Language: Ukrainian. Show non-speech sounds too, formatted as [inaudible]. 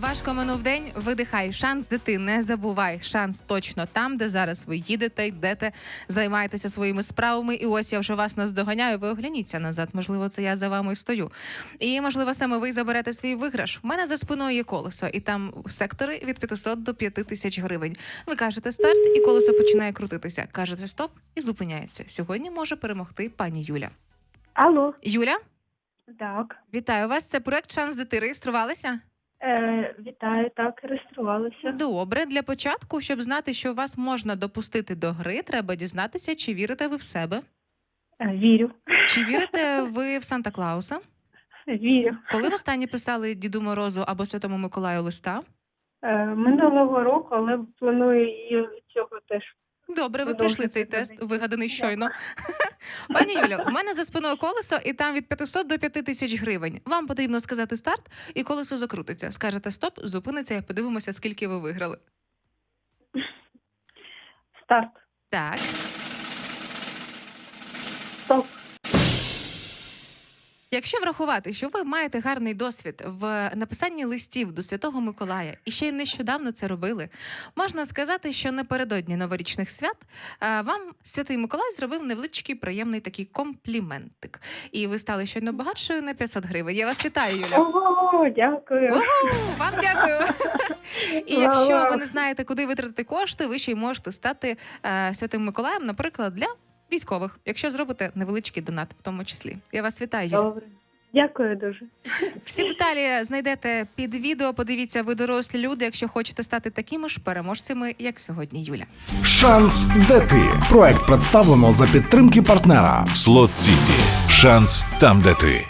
Важко минув день, видихай. Шанс дити, не забувай. Шанс точно там, де зараз ви їдете, йдете, займаєтеся своїми справами. І ось я вже вас наздоганяю. Ви огляніться назад. Можливо, це я за вами і стою. І можливо, саме ви заберете свій виграш. У мене за спиною є колесо, і там сектори від 500 до 5 тисяч гривень. Ви кажете старт, і колесо починає крутитися. Кажете стоп і зупиняється. Сьогодні може перемогти пані Юля. Алло, Юля, так. вітаю вас. Це проект Шанс дити. Реєструвалися? Е, вітаю, так, реєструвалася. Добре, для початку, щоб знати, що вас можна допустити до гри, треба дізнатися, чи вірите ви в себе, Е, вірю. чи вірите [laughs] ви в Санта Клауса. Вірю. Коли востаннє писали Діду Морозу або Святому Миколаю листа? Е, минулого року, але планую і цього теж. Добре, ви пройшли цей тест, вигаданий щойно. [laughs] Пані Юля, у мене за спиною колесо, і там від 500 до 5 тисяч гривень. Вам потрібно сказати старт, і колесо закрутиться. Скажете стоп, зупиниться, і подивимося, скільки ви виграли. Старт. Так, Якщо врахувати, що ви маєте гарний досвід в написанні листів до Святого Миколая і ще й нещодавно це робили, можна сказати, що напередодні новорічних свят е, вам Святий Миколай зробив невеличкий приємний такий компліментик. І ви стали щойно багатшою на 500 гривень. Я вас вітаю, Юля. О, дякую. Уху, вам дякую. І якщо ви не знаєте, куди витратити кошти, ви ще й можете стати е, святим Миколаєм, наприклад, для військових, якщо зробите невеличкий донат, в тому числі. Я вас вітаю. Юля. Добре. Дякую дуже. Всі деталі знайдете під відео. Подивіться, ви дорослі люди, якщо хочете стати такими ж переможцями, як сьогодні Юля. Шанс де ти. Проект представлено за підтримки партнера. Слот Сіті. Шанс там, де ти.